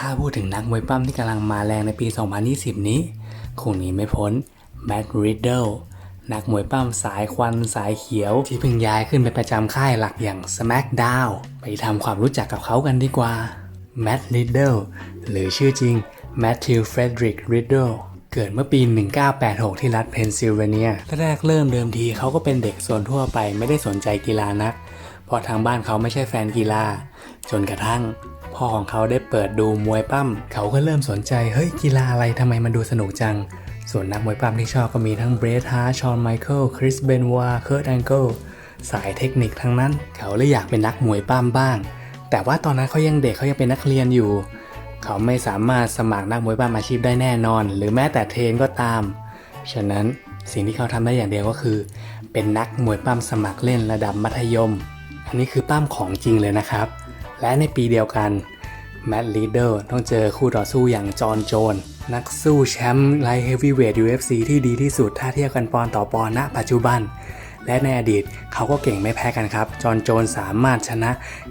ถ้าพูดถึงนักมวยปั้มที่กำลังมาแรงในปี 2020 นี้ คงหนีไม่พ้นแม t ริดเดิลนักมวยปั้มสายควันสายเขียว ที่เพิ่งย้ายขึ้นไปประจำค่ายหลักอย่าง SmackDown ไปทำความรู้จักกับเขากันดีกว่าแม t ริดเดิลหรือชื่อจริง Matthew Frederick Riddle เกิดเมื่อปี 1986 ที่รัฐเพนซิลเวเนียแรกเริ่มเดิมทีเขาก็เป็นเด็กส่วนทั่วไปไม่ได้สนใจกีฬานัก เพราะทางบ้านเขาไม่ใช่แฟนกีฬา จนกระทั่ง พ่อของเขาได้เปิดดูมวยปั้ม เขาก็เริ่มสนใจ เฮ้ย กีฬาอะไรทำไมมันดูสนุกจัง ส่วนนักมวยปั้มที่ชอบก็มีทั้งเบรธฮาร์ชอนไมเคิล คริสเบนวาเคิร์ตแองเกิลสายเทคนิคทั้งนั้น เขาเลยอยากเป็นนักมวยปั้มบ้าง แต่ว่าตอนนั้นเขายังเด็กเขายังเป็นนักเรียนอยู่ เขาไม่สามารถสมัครนักมวยปั้มอาชีพได้แน่นอน หรือแม้แต่เทรนก็ตาม ฉะนั้นสิ่งที่เขาทำได้อย่างเดียวก็คือ เป็นนักมวยปั้มสมัครเล่นระดับมัธยม อันนี้คือปั้มของจริงเลยนะครับ และในปีเดียวกัน แม t ลีเดอร์ต้องเจอคู่ต่อสู้อย่างจอห์นโจน นักสู้แชมป์ไลท์เฮฟวีเวท UFC ที่ดีที่สุดถ้าเทียบกันปอนต่อปอนณปัจจุบัน และในอดีตเขาก็เก่งไม่แพ้กันครับ จอห์นโจนสามารถชนะ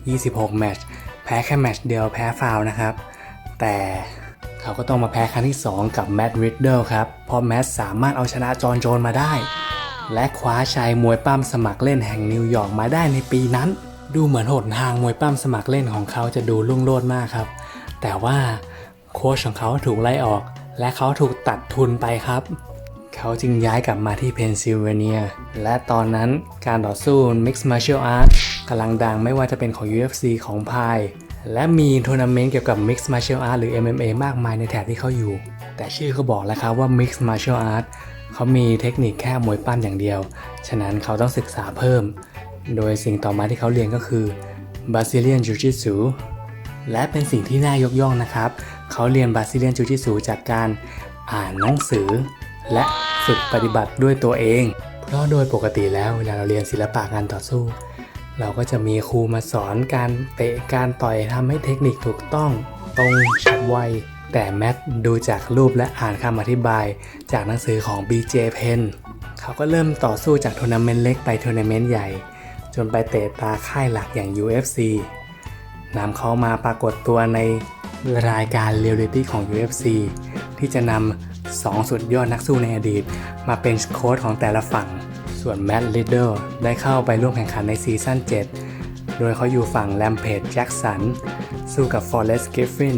26 แมตช์แพ้แค่แมตช์เดียวแพ้ฟาวนะครับ แต่เขาก็ต้องมาแพ้ครั้งที่ 2 กับแม t ริดเดิลครับเพราะแมตสามารถเอาชนะจอห์นโจนมาได้ และคว้าชัยมวยปั้มสมัครเล่นแห่งนิวยอร์กมาได้ในปีนั้น ดูเหมือนหนทางมวยปั้มสมัครเล่นของเขาจะดูรุ่งโรจน์มากครับ แต่ว่าโค้ชของเขาถูกไล่ออก และเขาถูกตัดทุนไปครับ เขาจึงย้ายกลับมาที่เพนซิลเวเนีย และตอนนั้นการต่อสู้ Mixed Martial Arts กำลังดังไม่ว่าจะเป็นของ UFC ของพายและมีทัวร์นาเมนต์เกี่ยวกับ Mixed Martial Arts หรือ MMA มากมายในแถบที่เขาอยู่ แต่ชื่อเขาบอกแล้วครับว่า Mixed Martial Arts เขามีเทคนิคแค่มวยปั้มอย่างเดียว ฉะนั้นเขาต้องศึกษาเพิ่ม โดยสิ่งต่อมาที่เขาเรียนก็คือ Brazilian Jiu-Jitsu และเป็นสิ่งที่น่ายกย่องนะครับ เขาเรียน Brazilian Jiu-Jitsu จากการอ่านหนังสือ และฝึกปฏิบัติด้วยตัวเอง เพราะโดยปกติแล้วเวลาเราเรียนศิลปะการต่อสู้ เราก็จะมีครูมาสอนการเตะการต่อยทำให้เทคนิคถูกต้องตรงฉับไวแต่แมทดูจากรูปและอ่านคำอธิบาย จากหนังสือของ BJ Penn เขาก็เริ่มต่อสู้จากทัวร์นาเมนต์เล็กไปทัวร์นาเมนต์ใหญ่ จนไปเตะตาค่ายหลักอย่าง UFC นำเขามาปรากฏตัวในรายการเรียลลิตี้ของ UFC ที่จะนำสองสุดยอดนักสู้ในอดีต มาเป็นโค้ชของแต่ละฝั่ง ส่วนแม t ลิดเดิลได้เข้าไปร่วมแข่งขันในซีซั่น 7 โดยเขาอยู่ฝั่งแลมเพจแจ็กสันสู้กับฟอเรสต์ก i ฟฟิน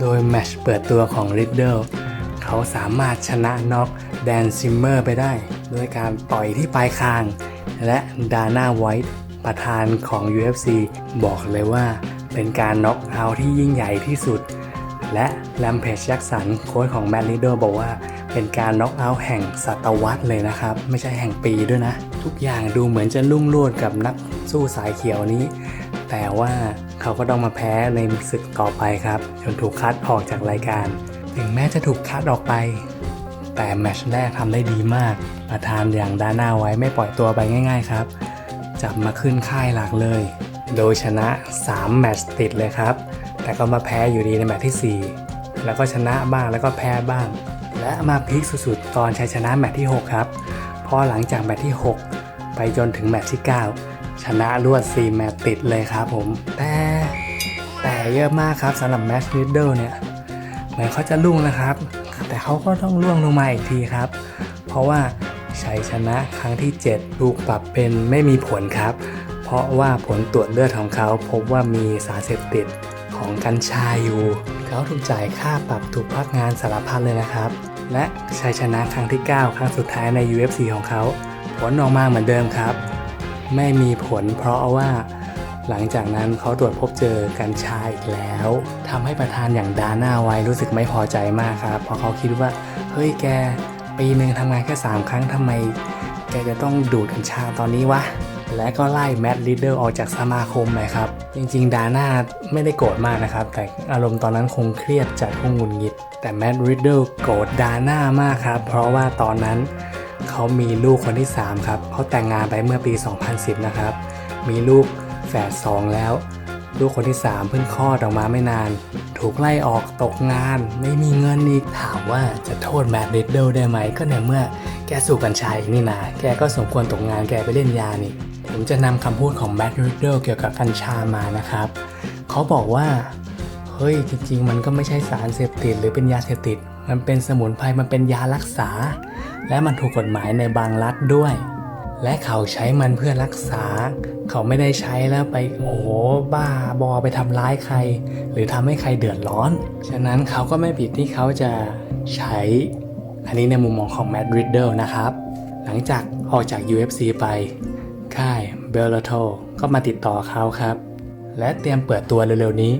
โดยแมชเปิดตัวของริดเดิลเขาสามารถชนะน็อกแดนซิมเมอร์ไปได้ ด้วยการต่อยที่ปลายคาง และดาน่าไวท์ประธานของ UFC บอกเลยว่า เป็นการน็อกเอาท์ที่ยิ่งใหญ่ที่สุด และแลมเพจแจ็กสันโค้ชของแม t ลิเดอร์บอกว่า เป็นการน็อกเอาท์แห่งศตวรรษเลยนะครับ ไม่ใช่แห่งปีด้วยนะ ทุกอย่างดูเหมือนจะลุ่งโลดกับนักสู้สายเขียวนี้ แต่ว่าเขาก็ต้องมาแพ้ในศึกต่อไปครับ จนถูกคัดออกจากรายการ ถึงแม้จะถูกคัดออกไป แต่แมชแรกทำได้ดีมาก ประธานอย่างดาน่าไว้ไม่ปล่อยตัวไปง่ายๆครับ จับมาขึ้นค่ายหลักเลย โดยชนะ 3 แมตช์ติดเลยครับ แต่ก็มาแพ้อยู่ดีในแมตช์ที่ 4 แล้วก็ชนะบ้างแล้วก็แพ้บ้าง และมาพลิกสุดๆ ตอนชัยชนะแมตช์ที่ 6 ครับเพราะหลังจากแมตช์ที่ 6 ไปจนถึงแมตช์ที่ 9 ชนะรวด 4 แมตช์ติดเลยครับผม แต่แต่เยอะมากครับสำหรับแมตช์ลิดเดิลเนี่ยเหมือนเขาจะลุ่งนะครับ แต่เขาก็ต้องล่วงลงมาอีกทีครับ เพราะว่าชัยชนะครั้งที่ 7 ถูกปรับเป็นไม่มีผลครับ เพราะว่าผลตรวจเลือดของเขาพบว่ามีสารเสพติดของกัญชาอยู่เขาถูกจ่ายค่าปรับถูกพักงานสารพัดเลยนะครับ และชัยชนะครั้งที่ 9 ครั้งสุดท้ายใน UFC ของเขา ผลออกมาเหมือนเดิมครับ ไม่มีผลเพราะว่า หลังจากนั้นเขาตรวจพบเจอกัญชาอีกแล้วทำให้ประธานอย่างดาน่าไว้รู้สึกไม่พอใจมากครับ เพราะเขาคิดว่าเฮ้ยแกปีหนึ่งทำงานแค่ 3 ครั้งทำไม แกจะต้องดูดกัญชาตอนนี้วะและก็ไล่แม t ลิดเดอร์ออกจากสมาคมเลยครับ จริงๆ ดาน่าไม่ได้โกรธมากนะครับ แต่อารมณ์ตอนนั้นคงเครียดจัดคงหงุดหงิด แต่แม t ลิดเดอร์โกรธดาน่ามากครับ เพราะว่าตอนนั้นเขามีลูกคนที่ 3 ครับเขาแต่งงานไปเมื่อปี 2010 นะครับ มีลูก แฝดสองแล้ว ลูกคนที่ 3 เพิ่งคลอดออกมาไม่นาน ถูกไล่ออกตกงาน ไม่มีเงินอีก ถามว่าจะโทษแมดริดเดิลได้ไหม ก็ในเมื่อแกสูบกัญชาอีกนี่นา แกก็สมควรตกงานแกไปเล่นยานี่ ผมจะนำคำพูดของแมดริดเดิลเกี่ยวกับกัญชามานะครับ เขาบอกว่า เฮ้ย จริง ๆ มันก็ไม่ใช่สารเสพติดหรือเป็นยาเสพติด มันเป็นสมุนไพร มันเป็นยารักษา และมันถูกกฎหมายในบางรัฐด้วย และเขาใช้มันเพื่อรักษา เขาไม่ได้ใช้แล้วไปโอ้โหบ้าบอไปทำร้ายใคร หรือทำให้ใครเดือดร้อน ฉะนั้นเขาก็ไม่ผิดที่เขาจะใช้ อันนี้ในมุมมองของแมดริดเดิลนะครับ หลังจากออกจาก UFC ไป ค่ายเบล l โ t ก็มาติดต่อเขาครับ และเตรียมเปิดตัวเร็วๆนี้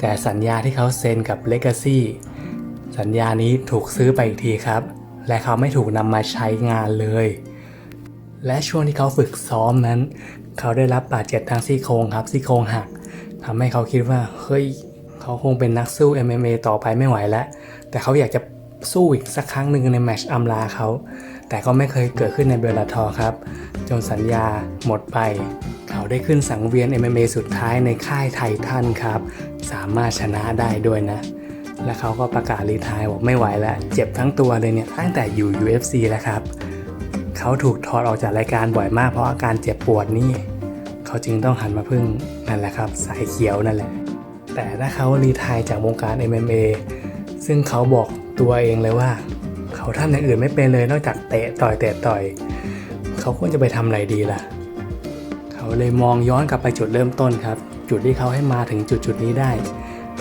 แต่สัญญาที่เขาเซ็นกับ Legacy สัญญานี้ถูกซื้อไปอีกทีครับ และเขาไม่ถูกนำมาใช้งานเลย และช่วงที่เขาฝึกซ้อมนั้น เขาได้รับบาดเจ็บทางซี่โครงครับซี่โครงหักทำให้เขาคิดว่าเฮ้ยเขาคงเป็นนักสู้ MMA ต่อไปไม่ไหวแล้ว แต่เขาอยากจะสู้อีกสักครั้งหนึ่งในแมช์อำลาเขา แต่ก็ไม่เคยเกิดขึ้นในเบลลาทอครับ จนสัญญาหมดไป เขาได้ขึ้นสังเวียน MMA สุดท้ายในค่ายไททันครับ สามารถชนะได้ด้วยนะ และเขาก็ประกาศรีทายบอกไม่ไหวแล้ว เจ็บทั้งตัวเลยเนี่ยตั้งแต่อยู่ UFC แล้วครับ เขาถูกถอดออกจากรายการบ่อยมากเพราะอาการเจ็บปวดนี่เขาจึงต้องหันมาพึ่งนั่นแหละครับ สายเขียวนั่นแหละ แต่ถ้าเขารีไทายจากวงการ MMA ซึ่งเขาบอกตัวเองเลยว่า เขาทำอย่างอื่นไม่เป็นเลยนอกจากเตะต่อยเตะต่อย เขาควรจะไปทำอะไรดีล่ะ เขาเลยมองย้อนกลับไปจุดเริ่มต้นครับ จุดที่เขาให้มาถึงจุดจุดนี้ได้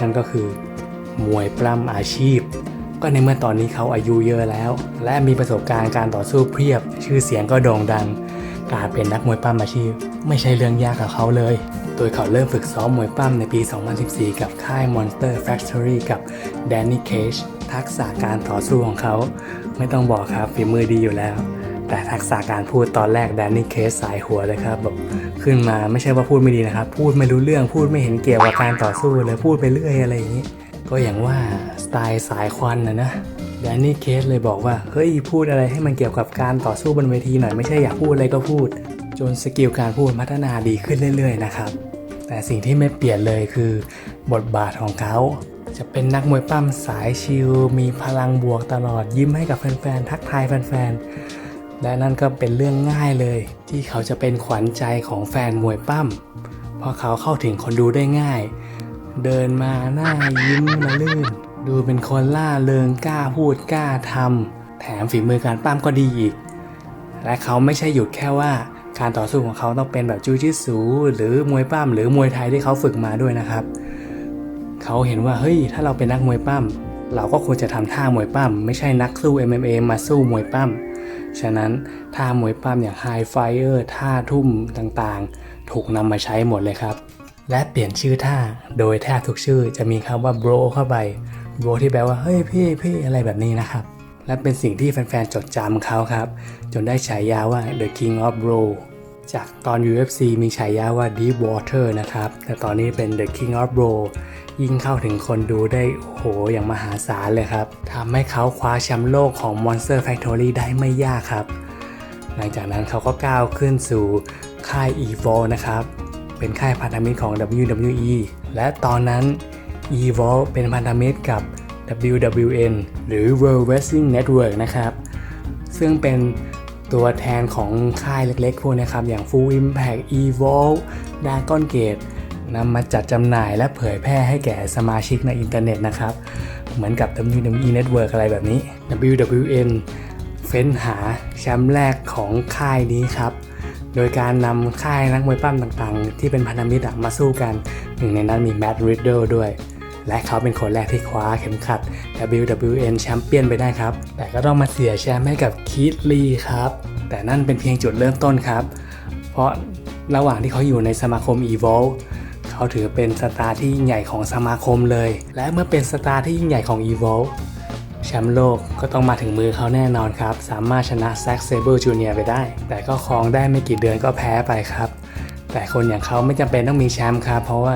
นั่นก็คือมวยปล้ำอาชีพ ก็ในเมื่อตอนนี้เขาอายุเยอะแล้ว และมีประสบการณ์การต่อสู้เพียบ ชื่อเสียงก็โด่งดัง การเป็นนักมวยปล้ำอาชีพ ไม่ใช่เรื่องยากกับเขาเลย โดยเขาเริ่มฝึกซ้อมมวยปล้ำในปี 2014 กับค่าย Monster Factory กับ Danny Cage ทักษะการต่อสู้ของเขา ไม่ต้องบอกครับฝีมือดีอยู่แล้ว แต่ทักษะการพูดตอนแรก Danny Cage สายหัวเลยครับแบบขึ้นมาไม่ใช่ว่าพูดไม่ดีนะครับ พูดไม่รู้เรื่องพูดไม่เห็นเกี่ยวกับการต่อสู้เลยพูดไปเรื่อยอะไรอย่างนี้ ก็อย่างว่าสไตล์สายควันนะนะแดนนี่เคสเลยบอกว่า เฮ้ย พูดอะไรให้มันเกี่ยวกับการต่อสู้บนเวทีหน่อยไม่ใช่อยากพูดอะไรก็พูด จนสกิลการพูดพัฒนาดีขึ้นเรื่อยๆนะครับ แต่สิ่งที่ไม่เปลี่ยนเลยคือบทบาทของเขา จะเป็นนักมวยปั้มสายชิลมีพลังบวกตลอดยิ้มให้กับแฟนๆทักทายแฟนๆและนั่นก็เป็นเรื่องง่ายเลย ที่เขาจะเป็นขวัญใจของแฟนมวยปั้มเพราะเขาเข้าถึงคนดูได้ง่าย เดินมาหน้ายิ้มละลื่น ดูเป็นคนล่าเริงกล้าพูดกล้าทำแถมฝีมือการปั้มก็ดีอีก และเขาไม่ใช่หยุดแค่ว่าการต่อสู้ของเขาต้องเป็นแบบจูจิสูหรือมวยปั้มหรือมวยไทยที่เขาฝึกมาด้วยนะครับ เขาเห็นว่าเฮ้ยถ้าเราเป็นนักมวยปั้มเราก็ควรจะทำท่ามวยปั้มไม่ใช่นักสู้ MMA มาสู้มวยปั้มฉะนั้นท่ามวยปั้มอย่างไฮไฟเออร์ท่าทุ่มต่างๆ ถูกนำมาใช้หมดเลยครับ และเปลี่ยนชื่อท่า โดยแทบทุกชื่อจะมีคำว่า bro เข้าไป bro ที่แปลว่า เฮ้ยพี่พี่อะไรแบบนี้นะครับ และเป็นสิ่งที่แฟนๆ จดจำเขาครับ จนได้ฉายาว่า the king of bro จากตอน UFC มีฉายาว่า Deep Water นะครับ แต่ตอนนี้เป็น The King of Bro ยิ่งเข้าถึงคนดูได้โหอย่างมหาศาลเลยครับ ทำให้เขาคว้าแชมป์โลกของ Monster Factory ได้ไม่ยากครับ หลังจากนั้นเขาก็ก้าวขึ้นสู่ค่าย Evo นะครับ เป็นค่ายพันธมิตรของ WWE และตอนนั้น Evolve เป็นพันธมิตรกับ WWN หรือ World Wrestling Network นะครับ ซึ่งเป็นตัวแทนของค่ายเล็กๆ พวกนี้ครับ อย่าง Full Impact Evolve Dragon Gate นำมาจัดจำหน่ายและเผยแพร่ให้แก่สมาชิกในอินเทอร์เน็ตนะครับ เหมือนกับ WWE Network อะไรแบบนี้ WWN เฟ้นหาแชมป์แรกของค่ายนี้ครับ โดยการนำค่ายนักมวยปั้มต่างๆ ที่เป็นพันธมิตรมาสู้กันหนึ่งในนั้นมีแม t ริดเดิลด้วย และเขาเป็นคนแรกที่คว้าเข็มขัด WWN แชมเปี้ยนไปได้ครับ แต่ก็ต้องมาเสียแชมป์ให้กับคีธลีครับ แต่นั่นเป็นเพียงจุดเริ่มต้นครับ เพราะระหว่างที่เขาอยู่ในสมาคม Evolve เขาถือเป็นสตาร์ที่ยิ่งใหญ่ของสมาคมเลย และเมื่อเป็นสตาร์ที่ยิ่งใหญ่ของ Evolve แชมป์โลกก็ต้องมาถึงมือเขาแน่นอนครับ สามารถชนะแซ็กเซเบอร์จูเนียไปได้ แต่ก็ครองได้ไม่กี่เดือนก็แพ้ไปครับ แต่คนอย่างเขาไม่จำเป็นต้องมีแชมป์ครับ เพราะว่า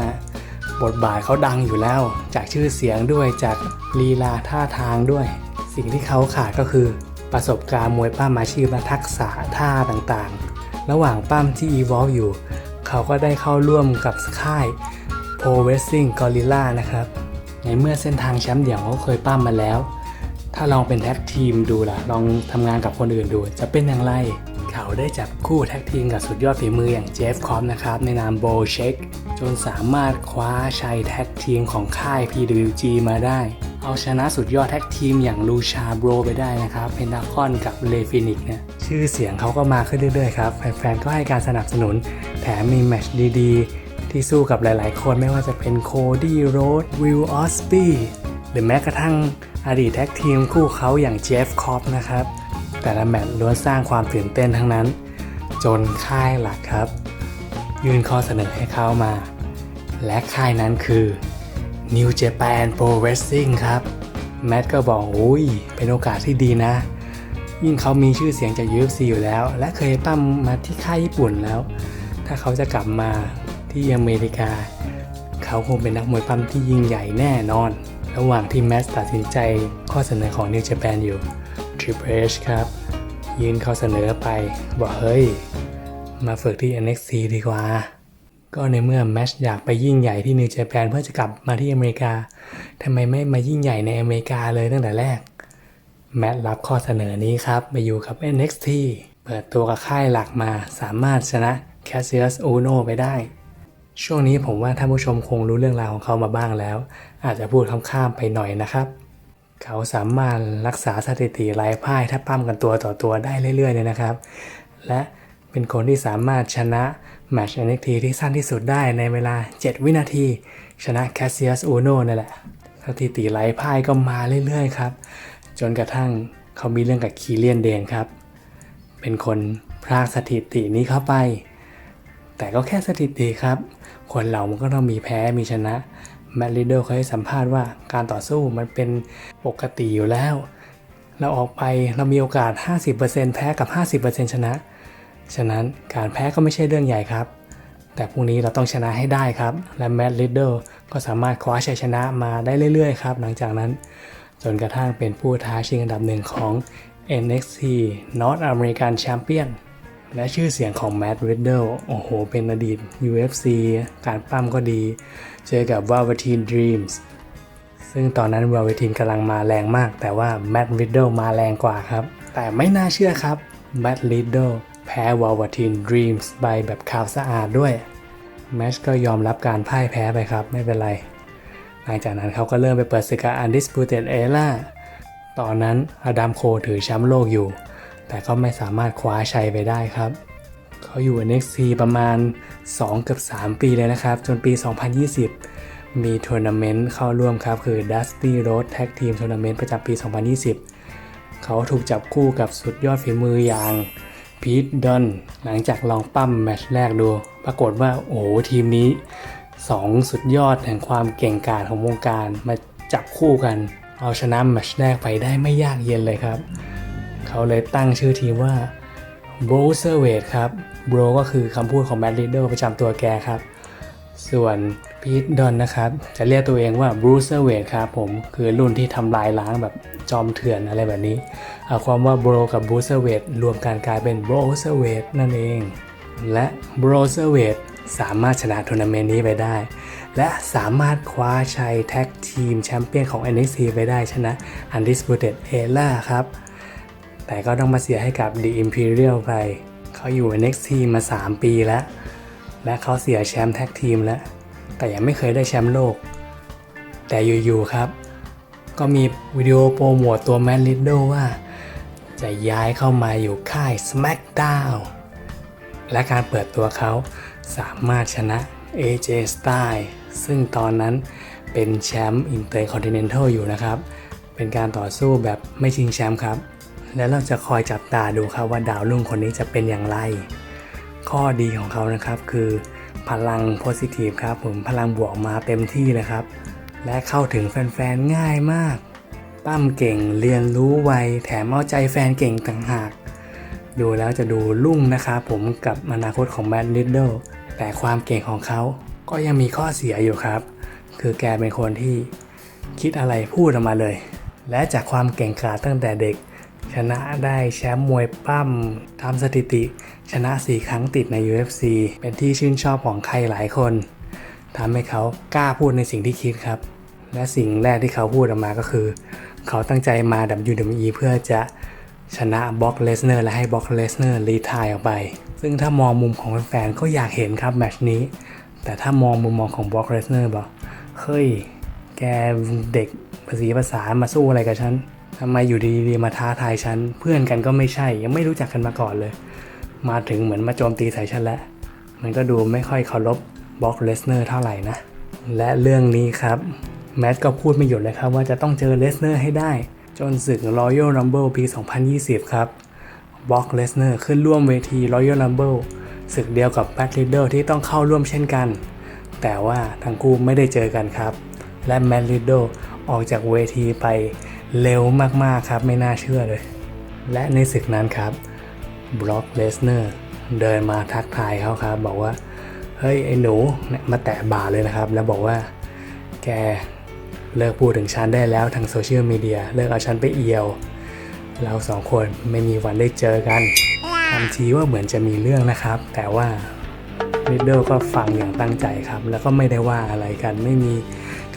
บทบาทเขาดังอยู่แล้ว จากชื่อเสียงด้วยจากลีลาท่าทางด้วย สิ่งที่เขาขาดก็คือประสบการณ์มวยป้ามอาชีพและทักษะท่าต่างๆ ระหว่างปั้มที่ Evolve อยู่ เขาก็ได้เข้าร่วมกับค่าย Pro Wrestling Gorilla นะครับ ในเมื่อเส้นทางแชมป์เดี่ยวเขาเคยปั้มมาแล้ว ถ้าลองเป็นแท็กทีมดูล่ะ ลองทำงานกับคนอื่นดู จะเป็นอย่างไร เขาได้จับคู่แท็กทีมกับสุดยอดฝีมืออย่างเจฟคอมนะครับ ในนามโบเชคจนสามารถคว้าชัยแท็กทีมของค่าย PWG มาได้ เอาชนะสุดยอดแท็กทีมอย่างลูชาโบรไปได้นะครับ เพนดาคอนกับเลฟินิกเนี่ยชื่อเสียงเขาก็มาขึ้นเรื่อยๆครับ แฟนๆ ก็ให้การสนับสนุน แถมมีแมชดีๆ ที่สู้กับหลายๆ คนไม่ว่าจะเป็นโคดี้โรดวิลออสปี หรือแม้กระทั่งอดีตแท็กทีมคู่เขาอย่างเจฟคอปนะครับ แต่ละแมตช์ล้วนสร้างความตื่นเต้นทั้งนั้น จนค่ายหลักครับ ยื่นข้อเสนอให้เขามา และค่ายนั้นคือ New Japan Pro Wrestling ครับ แมทก็บอกโอ้ยเป็นโอกาสที่ดีนะ ยิ่งเขามีชื่อเสียงจาก UFC อยู่แล้ว และเคยปั้มมาที่ค่ายญี่ปุ่นแล้ว ถ้าเขาจะกลับมาที่อเมริกา เขาคงเป็นนักมวยปั้มที่ยิ่งใหญ่แน่นอน ระหว่างที่แมทตัดสินใจข้อเสนอของ New Japan อยู่ Triple H ครับ ยื่นข้อเสนอไป บอกเฮ้ย มาฝึกที่ NXT ดีกว่า ก็ในเมื่อแมชอยากไปยิ่งใหญ่ที่นิวเจแปนเพื่อจะกลับมาที่อเมริกาทำไมไม่มายิ่งใหญ่ในอเมริกาเลยตั้งแต่แรก แมทรับข้อเสนอนี้ครับ มาอยู่กับ NXT เปิดตัวกับค่ายหลักมาสามารถชนะ Cassius Ono ไปได้ ช่วงนี้ผมว่าท่านผู้ชมคงรู้เรื่องราวของเขามาบ้างแล้ว อาจจะพูดข้ามๆไปหน่อยนะครับ เขาสามารถรักษาสถิติไร้พ่ายถ้าปั้มกันตัวต่อตัวได้เรื่อยๆเลยนะครับ และเป็นคนที่สามารถชนะแมตช์ NXT ที่สั้นที่สุดได้ในเวลา 7 วินาที ชนะ Cassius Uno นั่นแหละสถิติไร้พ่ายก็มาเรื่อยๆครับ จนกระทั่งเขามีเรื่องกับคีเลียนเดนครับ เป็นคนพรากสถิตินี้เข้าไป แต่ก็แค่สถิติครับ คนเรามันก็ต้องมีแพ้มีชนะแมตต์ลิเดิลเคยให้สัมภาษณ์ว่าการต่อสู้มันเป็นปกติอยู่แล้ว เราออกไปเรามีโอกาส 50%แพ้กับ 50%ชนะ ฉะนั้นการแพ้ก็ไม่ใช่เรื่องใหญ่ครับ แต่พรุ่งนี้เราต้องชนะให้ได้ครับ และแมตต์ลิเดิลก็สามารถคว้าชัยชนะมาได้เรื่อยๆครับ หลังจากนั้น จนกระทั่งเป็นผู้ท้าชิงอันดับหนึ่งของ NXT North American Champion และชื่อเสียงของแมตต์ริดเดิลโอ้โห เป็นอดีต UFC การปั้มก็ดี เจอกับ Velveteen Dreams ซึ่งตอนนั้น Velveteen กำลังมาแรงมาก แต่ว่าแมตต์ริดเดิลมาแรงกว่าครับ แต่ไม่น่าเชื่อครับแมตต์ริดเดิลแพ้ Velveteen Dreams ไปแบบข่าวสะอาดด้วย แมชก็ยอมรับการพ่ายแพ้ไปครับ ไม่เป็นไร หลังจากนั้นเขาก็เริ่มไปเปิดศึกกับ Undisputed Era ตอนนั้นอดัมโคถือแชมป์โลกอยู่ แต่ก็ไม่สามารถคว้าชัยไปได้ครับ เขาอยู่ NXT ประมาณ 2 เกือบ 3 ปีเลยนะครับ จนปี 2020 มีทัวร์นาเมนต์เข้าร่วมครับ คือ Dusty Road Tag Team Tournament ประจำปี 2020 เขาถูกจับคู่กับสุดยอดฝีมืออย่างพีทดอนหลังจากลองปั้มแมตช์แรกดู ปรากฏว่าโอ้โหทีมนี้ 2 สุดยอดแห่งความเก่งกาจของวงการมาจับคู่กัน เอาชนะแมตช์แรกไปได้ไม่ยากเย็นเลยครับ เขาเลยตั้งชื่อทีมว่า b r o s e r w e i g h t ครับ bro ก็คือคำพูดของ Matt Riddle ประจำตัวแกครับ ส่วนพีทดอนนะครับ จะเรียกตัวเองว่า Bruiser w e i g h t ครับผมคือรุ่นที่ทำลายล้างแบบจอมเถื่อนอะไรแบบนี้ เอาความว่า Bro กับ Bruiser w e i g h t รวมกันกลายเป็น Bruiser w e i g h t นั่นเอง และ Bruiser w e i g h t สามารถชนะทัวร์นาเมนต์นี้ไปได้ และสามารถคว้าชัยแท็กทีมแชมเปี้ยนของ NXT ไปได้ชนะ Undisputed Era ครับ แต่ก็ต้องมาเสียให้กับ The Imperial ไป เขาอยู่ NXT มา 3 ปีแล้ว และเขาเสียแชมป์แท็กทีมแล้ว แต่ยังไม่เคยได้แชมป์โลก แต่อยู่ๆครับ ก็มีวิดีโอโปรโมตตัวแมนลิดโดว่า จะย้ายเข้ามาอยู่ค่าย SmackDown และการเปิดตัวเขาสามารถชนะ AJ Styles ซึ่งตอนนั้นเป็นแชมป์ Intercontinental อยู่นะครับ เป็นการต่อสู้แบบไม่ชิงแชมป์ครับ และเราจะคอยจับตาดูครับว่าดาวรุ่งคนนี้จะเป็นอย่างไร ข้อดีของเขานะครับคือพลังโพซิทีฟครับผมพลังบวกมาเต็มที่เลยครับ และเข้าถึงแฟนๆ ง่ายมาก ปั้มเก่งเรียนรู้ไว แถมเอาใจแฟนเก่งต่างหาก ดูแล้วจะดูรุ่งนะครับผมกับอนาคตของแมดลิดเดิลแต่ความเก่งของเขาก็ยังมีข้อเสียอยู่ครับ คือแกเป็นคนที่คิดอะไรพูดออกมาเลย และจากความเก่งกาจตั้งแต่เด็ก ชนะได้แชมป์มวยปั้มทำสถิติ ชนะ 4 ครั้งติดใน UFC เป็นที่ชื่นชอบของใครหลายคนทำให้เขากล้าพูดในสิ่งที่คิดครับ และสิ่งแรกที่เขาพูดออกมาก็คือ เขาตั้งใจมา WWE เพื่อจะชนะบ็อกเลสเนอร์และให้บ็อกเลสเนอร์รีทายออกไป ซึ่งถ้ามองมุมของแฟนๆก็อยากเห็นครับแมชนี้ แต่ถ้ามองมุมมองของบ็อกเรสเนอร์บอกเฮ้ย แกเด็กภาษีภาษามาสู้อะไรกับฉัน ทำไมอยู่ดีๆมาท้าทายฉัน เพื่อนกันก็ไม่ใช่ ยังไม่รู้จักกันมาก่อนเลย มาถึงเหมือนมาโจมตีใส่ฉันแล้ว มันก็ดูไม่ค่อยเคารพบล็อกเลสเนอร์เท่าไหร่นะ และเรื่องนี้ครับ แมตต์ก็พูดไม่หยุดเลยครับว่าจะต้องเจอเลสเนอร์ให้ได้ จนศึก Royal Rumble ปี 2020 ครับบล็อกเลสเนอร์ขึ้นร่วมเวที Royal Rumble ศึกเดียวกับแบ็คลิดเดอร์ที่ต้องเข้าร่วมเช่นกัน แต่ว่าทั้งคู่ไม่ได้เจอกันครับ และแมตต์ลิดเดอร์ออกจากเวทีไป เร็วมากๆครับไม่น่าเชื่อเลย และในศึกนั้นครับบล็อกเลสเนอร์เดินมาทักทายเขาครับ บอกว่า เฮ้ย ไอ้หนูเนี่ยมาแตะบ่าเลยนะครับ แล้วบอกว่าแกเลิกพูดถึงฉันได้แล้วทางโซเชียลมีเดียเลิกเอาฉันไปเอียว เราสองคนไม่มีวันได้เจอกันทำทีว่าเหมือนจะมีเรื่องนะครับ แต่ว่าลิดเดิลก็ฟังอย่างตั้งใจครับ แล้วก็ไม่ได้ว่าอะไรกัน ไม่มี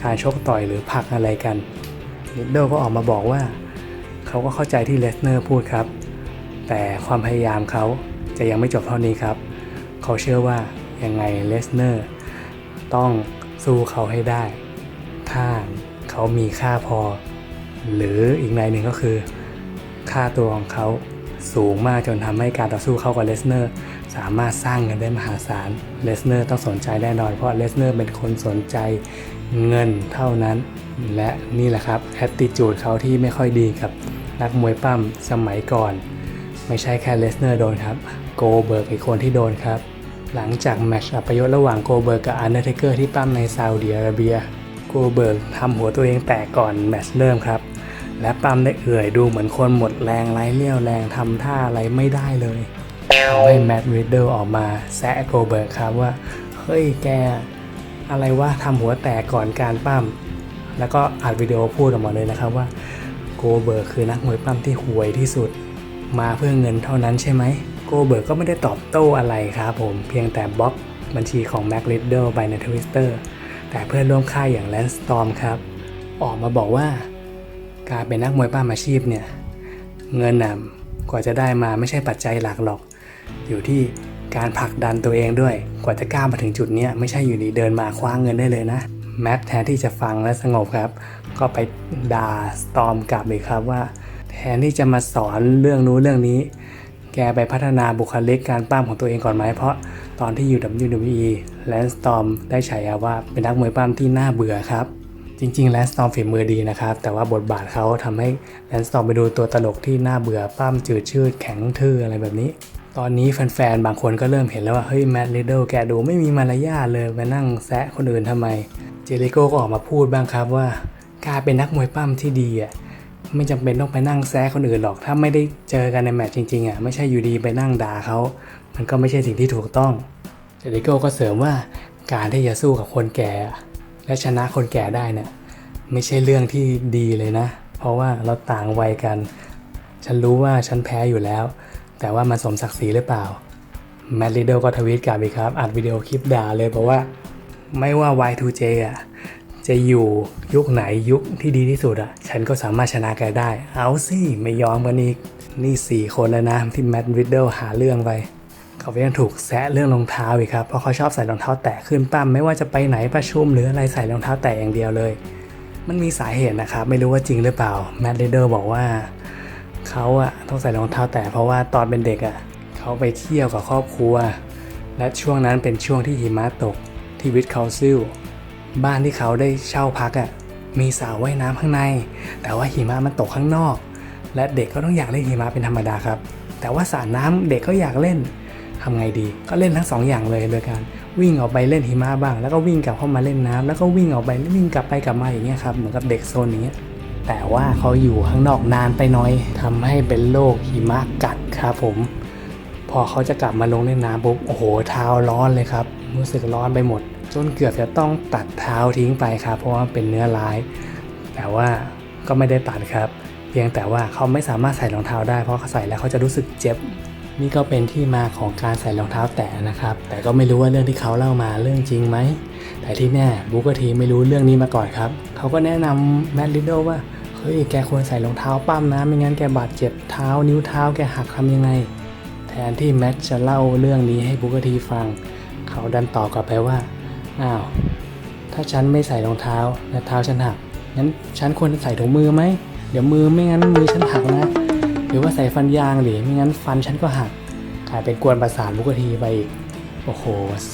การชกต่อยหรือผลักอะไรกัน ลิดเดิลก็ออกมาบอกว่า เขาก็เข้าใจที่เลสเนอร์พูดครับ แต่ความพยายามเขาจะยังไม่จบเท่านี้ครับ เขาเชื่อว่ายังไงเลสเนอร์ต้องสู้เขาให้ได้ ถ้าเขามีค่าพอ หรืออีกในหนึ่งก็คือ ค่าตัวของเขาสูงมากจนทำให้การต่อสู้เข้ากับเลสเนอร์สามารถสร้างเงินได้มหาศาลเลสเนอร์ต้องสนใจแน่นอนเพราะเลสเนอร์เป็นคนสนใจเงินเท่านั้น และนี่แหละครับแอตติจูดเขาที่ไม่ค่อยดีกับนักมวยปั้มสมัยก่อน ไม่ใช่แค่เลสเนอร์โดนครับ โกเบิร์กอีกคนที่โดนครับ หลังจากแมตช์อัปยศระหว่างโกเบิร์กกับอันเดอร์เทเกอร์ที่ปั้มในซาอุดิอาระเบีย โกเบิร์กทำหัวตัวเองแตกก่อนแมตช์เริ่มครับ และปั้มได้เอื่อยดูเหมือนคนหมดแรงไร้เลี่ยวแรงทำท่าอะไรไม่ได้เลยทำให้แมตต์ริดเดิลออกมาแซะโกเบิร์กครับว่า เฮ้ยแก อะไรวะทำหัวแตกก่อนการปั้ม แล้วก็อัดวิดีโอพูดออกมาเลยนะครับว่าโกเบิร์กคือนักมวยปั้มที่ห่วยที่สุด มาเพื่อเงินเท่านั้นใช่ไหมโกเบิร์กก็ไม่ได้ตอบโต้อะไรครับผมเพียงแต่บล็อกบัญชีของแม็กลิดเดิลไปในทวิตเตอร์แต่เพื่อนร่วมค่ายอย่างแลนสตอมครับ ออกมาบอกว่า การเป็นนักมวยปั้มอาชีพเนี่ย เงินน่ะกว่าจะได้มาไม่ใช่ปัจจัยหลักหรอก อยู่ที่การผลักดันตัวเองด้วย กว่าจะก้าวมาถึงจุดนี้ไม่ใช่อยู่ดีเดินมาคว้าเงินได้เลยนะ แมทแทนที่จะฟังและสงบครับ ก็ไปด่าสตอมกลับเลยครับว่า แทนที่จะมาสอนเรื่องนู้นเรื่องนี้ แกไปพัฒนาบุคลิกการปั้มของตัวเองก่อนไหมเพราะตอนที่อยู่ WWE แลนสตอมได้ฉายาว่าเป็นนักมวยปั้มที่น่าเบื่อครับ จริงๆแลนสตอมฝีมือดีนะครับ แต่ว่าบทบาทเขาทำให้แลนสตอมไปดูตัวตลกที่น่าเบื่อปั้มจืดชืดแข็งทื่ออะไรแบบนี้ ตอนนี้แฟนๆ บางคนก็เริ่มเห็นแล้วว่า เฮ้ย แม t ลิดเดิลแกดูไม่มีมารยาทเลยมานั่งแซะคนอื่นทำไม เจริโก้ก็ออกมาพูดบ้างครับว่า การเป็นนักมวยปั้มที่ดีอะไม่จำเป็นต้องไปนั่งแซะคนอื่นหรอก ถ้าไม่ได้เจอกันในแมตช์จริงๆอะไม่ใช่อยู่ดีไปนั่งด่าเขา มันก็ไม่ใช่สิ่งที่ถูกต้อง เจริโก้ก็เสริมว่าการที่จะสู้กับคนแก่ และชนะคนแก่ได้เนี่ยไม่ใช่เรื่องที่ดีเลยนะ เพราะว่าเราต่างวัยกัน ฉันรู้ว่าฉันแพ้อยู่แล้ว แต่ว่ามันสมศักดิ์ศรีหรือเปล่า แมทลิเดลก็ทวีตกลับอีกครับอัดวิดีโอคลิปด่าเลยบอกว่าไม่ว่า Y2J อะจะอยู่ยุคไหนยุคที่ดีที่สุดอะฉันก็สามารถชนะแกได้ เอาสิไม่ยอมกันอีกนี่ 4 คนแล้วนะที่แมทลิเดลหาเรื่องไปเขาก็ยังถูกแซะเรื่องรองเท้าอีกครับเพราะเขาชอบใส่รองเท้าแตะขึ้นปั้มไม่ว่าจะไปไหนประชุมหรืออะไรใส่รองเท้าแตะอย่างเดียวเลย มันมีสาเหตุนะครับไม่รู้ว่าจริงหรือเปล่าแมทเลเดอร์บอกว่า เขาอะต้องใส่รองเท้าแตะเพราะว่าตอนเป็นเด็กอะเขาไปเที่ยวกับครอบครัว และช่วงนั้นเป็นช่วงที่หิมะตกที่วิทคาซิลบ้านที่เขาได้เช่าพักอะมีสระว่ายน้ำข้างใน แต่ว่าหิมะมันตกข้างนอก และเด็กก็ต้องอยากเล่นหิมะเป็นธรรมดาครับ แต่ว่าสระน้ำเด็กก็อยากเล่นทำไงดี ก็เล่นทั้งสองอย่างเลยโดยการวิ่งออกไปเล่นหิมะบ้าง แล้วก็วิ่งกลับเข้ามาเล่นน้ำแล้วก็วิ่งออกไปวิ่งกลับไปกลับมาอย่างเงี้ยครับเหมือนกับเด็กโซนอย่างเงี้ย แต่ว่าเขาอยู่ข้างนอกนานไปหน่อยทำให้เป็นโรคหิมะกัดครับผม พอเขาจะกลับมาลงเล่นน้ำปุ๊บโอ้โหเท้าร้อนเลยครับ รู้สึกร้อนไปหมด จนเกือบจะต้องตัดเท้าทิ้งไปครับ เพราะว่าเป็นเนื้อร้าย แต่ว่าก็ไม่ได้ตัดครับ เพียงแต่ว่าเขาไม่สามารถใส่รองเท้าได้เพราะเขาใส่แล้วเขาจะรู้สึกเจ็บนี่ก็เป็นที่มาของการใส่รองเท้าแตะนะครับ แต่ก็ไม่รู้ว่าเรื่องที่เขาเล่ามาเรื่องจริงไหม แต่ที่แน่บุ๊กทีไม่รู้เรื่องนี้มาก่อนครับ เขาก็แนะนำแมดลิโดว่า เฮ้ยแกควรใส่รองเท้าปั้มนะ ไม่งั้นแกบาดเจ็บเท้านิ้วเท้าแกหักทำยังไง แทนที่แมทจะเล่าเรื่องนี้ให้บุกทีฟัง เขาดันตอบกลับไปว่า อ้าว ถ้าฉันไม่ใส่รองเท้าและเท้าฉันหัก งั้นฉันควรใส่ถุงมือไหม เดี๋ยวมือไม่งั้นมือฉันหักนะ หรือว่าใส่ฟันยางหรือไม่งั้นฟันฉันก็หักกลายเป็นกวนประสาทมุกทีไปอีก โอ้โห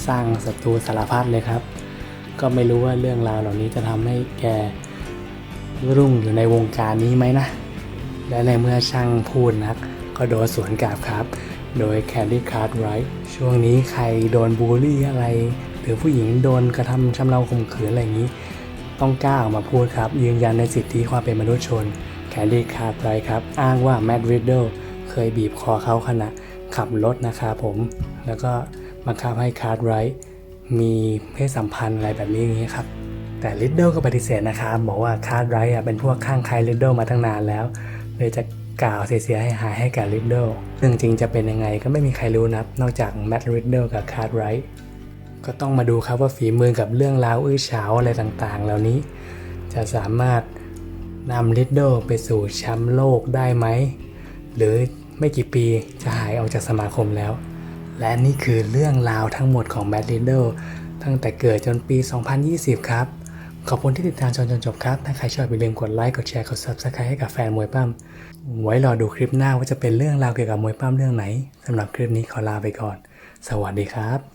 สร้างศัตรูสารพัดเลยครับ ก็ไม่รู้ว่าเรื่องราวเหล่านี้จะทำให้แก รุ่งอยู่ในวงการนี้ไหมนะ และในเมื่อช่างพูดนัก ก็โดนสวนกลับครับ โดยแคนดี้คาร์ดไรท์ช่วงนี้ใครโดนบูลลี่อะไร หรือผู้หญิงโดนกระทำชำเราข่มขืนอะไรอย่างนี้ ต้องกล้าออกมาพูดครับ ยืนยันในสิทธิความเป็นมนุษยชนแคนดี้คาร์ดไรท์ครับ อ้างว่าแมดริดเดิลเคยบีบคอเขาขณะขับรถนะครับผม แล้วก็บังคับให้คาร์ดไรท์มีเพศสัมพันธ์อะไรแบบนี้อย่างนี้ครับ แต่ลิดเดิลก็ปฏิเสธนะครับบอกว่าคาร์ดไรท์เป็นพวกข้างใครลิดเดิลมาตั้งนานแล้วเลยจะกล่าวเสียหายหายให้กับลิดเดิลซึ่งจริงจะเป็นยังไงก็ไม่มีใครรู้นะนอกจากแมดริดเดิลกับคาร์ดไรท์ก็ต้องมาดูครับว่าฝีมือกับเรื่องราวอื้อฉาวอะไรต่างๆ เหล่านี้ จะสามารถนำลิดเดิลไปสู่แชมป์โลกได้ไหม หรือไม่กี่ปีจะหายออกจากสมาคมแล้ว และนี่คือเรื่องราวทั้งหมดของแมดริดเดิลตั้งแต่เกิดจนปี 2020 ครับ ขอบคุณที่ติดตามจนจนจบครับ ถ้าใครชอบอย่าลืมกดไลค์ กดแชร์ กด Subscribe ให้กับแฟนมวยปั้ม ไว้รอดูคลิปหน้าว่าจะเป็นเรื่องราวเกี่ยวกับมวยปั้มเรื่องไหนสำหรับคลิปนี้ขอลาไปก่อน สวัสดีครับ